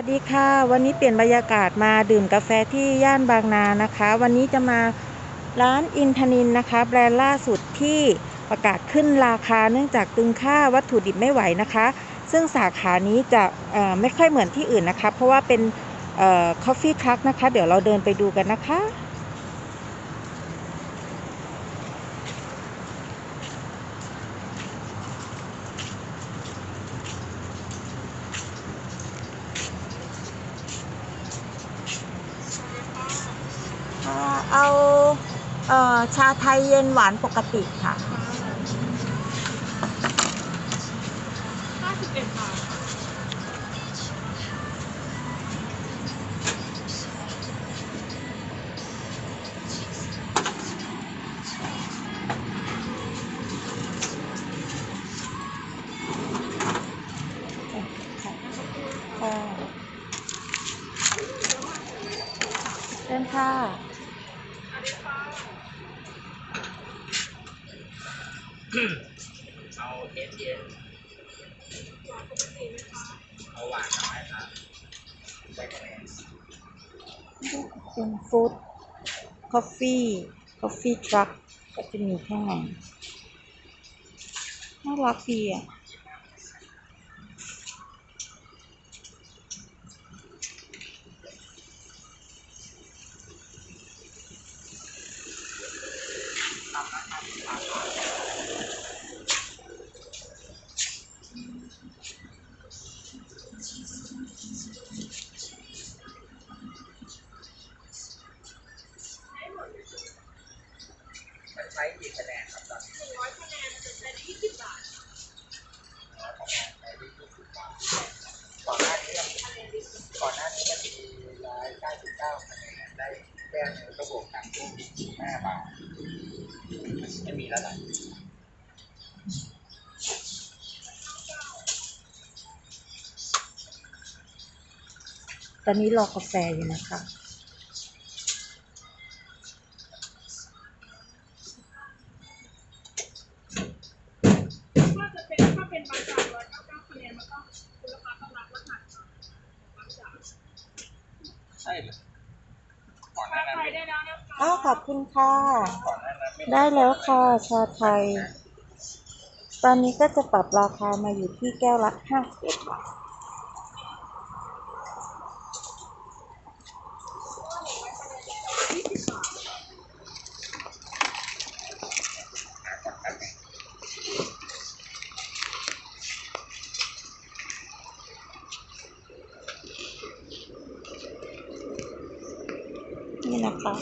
วัสดีค่ะ วันนี้เปลี่ยนบรรยากาศมาดื่มกาแฟที่ย่านบางนานะคะ วันนี้จะมาร้านอินทนินนะคะ แบรนด์ล่าสุดที่ประกาศขึ้นราคาเนื่องจากตึงค่าวัตถุดิบไม่ไหวนะคะ ซึ่งสาขานี้จะไม่ค่อยเหมือนที่อื่นนะคะ เพราะว่าเป็นคอ่อ coffee truck นะคะ เดี๋ยวเราเดินไปดูกันนะคะ อ่า เอาเอ่อชาไทยเย็นหวานปกติค่ะห้าสิบเอ็ดบาทค่ะเชิญค่ะ เอาเอสเย็นเอาหวานน้อยครับได้คะแนนเป็นฟู้ดกาแฟกาแฟทรัคก็จะมีข้างในน่ารักดีอะ ช้กี่คะแนนครับตอนนี้หนึ่งร้อยคะแนนจะใช้ได้ยี่สิบบาทคะแนนใช้ได้ยี่สิบบาทก่อนหน้านี้มันก่อนหน้านี้มันมีร้อยเก้าสิบเก้าคะแนนได้แก้วหนึงก็บวกตังค์ตู้ห้าบาทไม่มีแล้วหรอตอนนี้รอกาแฟอยู่นะคะ ช่เหรอก่อนหถ้าน้านั้นใครไม่ได้แล้วนะคะอ้าวขอบคุณค่ะ ก่อนหน้านั้นไม่ได้แล้วค่ะชาไทย ตอนนี้ก็จะปรับราคามาอยู่ที่แก้วละ51บาท นี่นะคะ